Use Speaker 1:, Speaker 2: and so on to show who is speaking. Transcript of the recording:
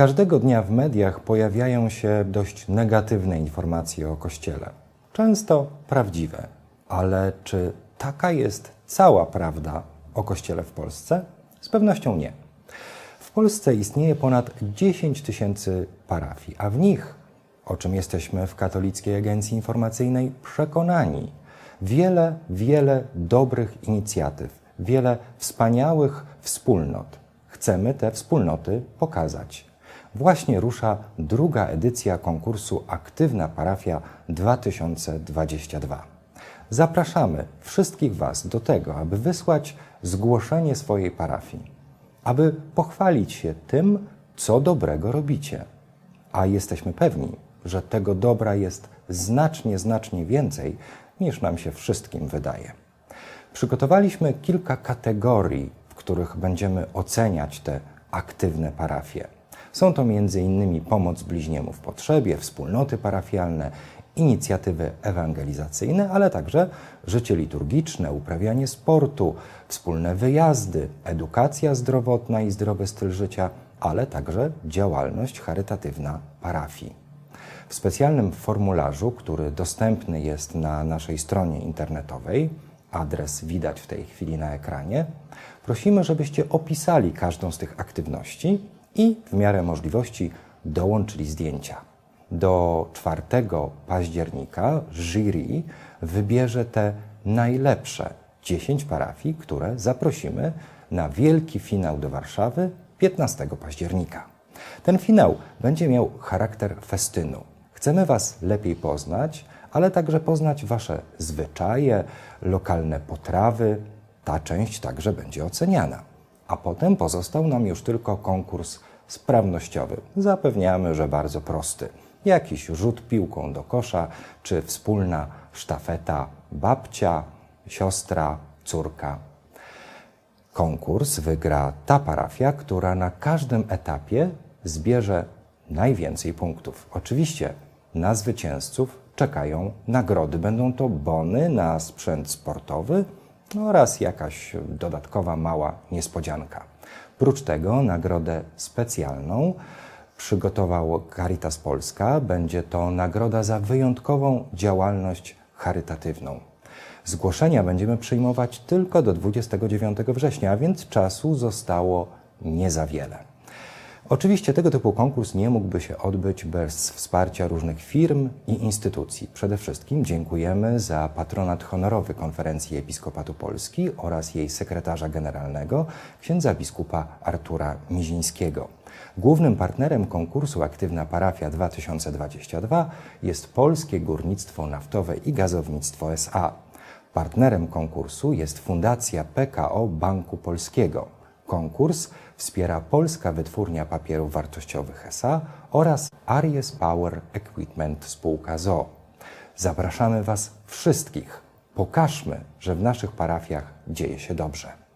Speaker 1: Każdego dnia w mediach pojawiają się dość negatywne informacje o Kościele. Często prawdziwe. Ale czy taka jest cała prawda o Kościele w Polsce? Z pewnością nie. W Polsce istnieje ponad 10 tysięcy parafii, a w nich, o czym jesteśmy w Katolickiej Agencji Informacyjnej przekonani, wiele, wiele dobrych inicjatyw, wiele wspaniałych wspólnot. Chcemy te wspólnoty pokazać. Właśnie rusza druga edycja konkursu Aktywna Parafia 2022. Zapraszamy wszystkich Was do tego, aby wysłać zgłoszenie swojej parafii, aby pochwalić się tym, co dobrego robicie. A jesteśmy pewni, że tego dobra jest znacznie, znacznie więcej, niż nam się wszystkim wydaje. Przygotowaliśmy kilka kategorii, w których będziemy oceniać te aktywne parafie. Są to m.in. pomoc bliźniemu w potrzebie, wspólnoty parafialne, inicjatywy ewangelizacyjne, ale także życie liturgiczne, uprawianie sportu, wspólne wyjazdy, edukacja zdrowotna i zdrowy styl życia, ale także działalność charytatywna parafii. W specjalnym formularzu, który dostępny jest na naszej stronie internetowej, adres widać w tej chwili na ekranie, prosimy, żebyście opisali każdą z tych aktywności i w miarę możliwości dołączyli zdjęcia. Do 4 października jury wybierze te najlepsze 10 parafii, które zaprosimy na wielki finał do Warszawy 15 października. Ten finał będzie miał charakter festynu. Chcemy Was lepiej poznać, ale także poznać Wasze zwyczaje, lokalne potrawy. Ta część także będzie oceniana. A potem pozostał nam już tylko konkurs sprawnościowy. Zapewniamy, że bardzo prosty. Jakiś rzut piłką do kosza, czy wspólna sztafeta babcia, siostra, córka. Konkurs wygra ta parafia, która na każdym etapie zbierze najwięcej punktów. Oczywiście na zwycięzców czekają nagrody. Będą to bony na sprzęt sportowy oraz jakaś dodatkowa mała niespodzianka. Prócz tego nagrodę specjalną przygotował Caritas Polska. Będzie to nagroda za wyjątkową działalność charytatywną. Zgłoszenia będziemy przyjmować tylko do 29 września, a więc czasu zostało nie za wiele. Oczywiście tego typu konkurs nie mógłby się odbyć bez wsparcia różnych firm i instytucji. Przede wszystkim dziękujemy za patronat honorowy Konferencji Episkopatu Polski oraz jej sekretarza generalnego, księdza biskupa Artura Mizińskiego. Głównym partnerem konkursu Aktywna Parafia 2022 jest Polskie Górnictwo Naftowe i Gazownictwo SA. Partnerem konkursu jest Fundacja PKO Banku Polskiego. Konkurs wspiera Polska Wytwórnia Papierów Wartościowych SA oraz Aries Power Equipment spółka ZO. Zapraszamy Was wszystkich. Pokażmy, że w naszych parafiach dzieje się dobrze.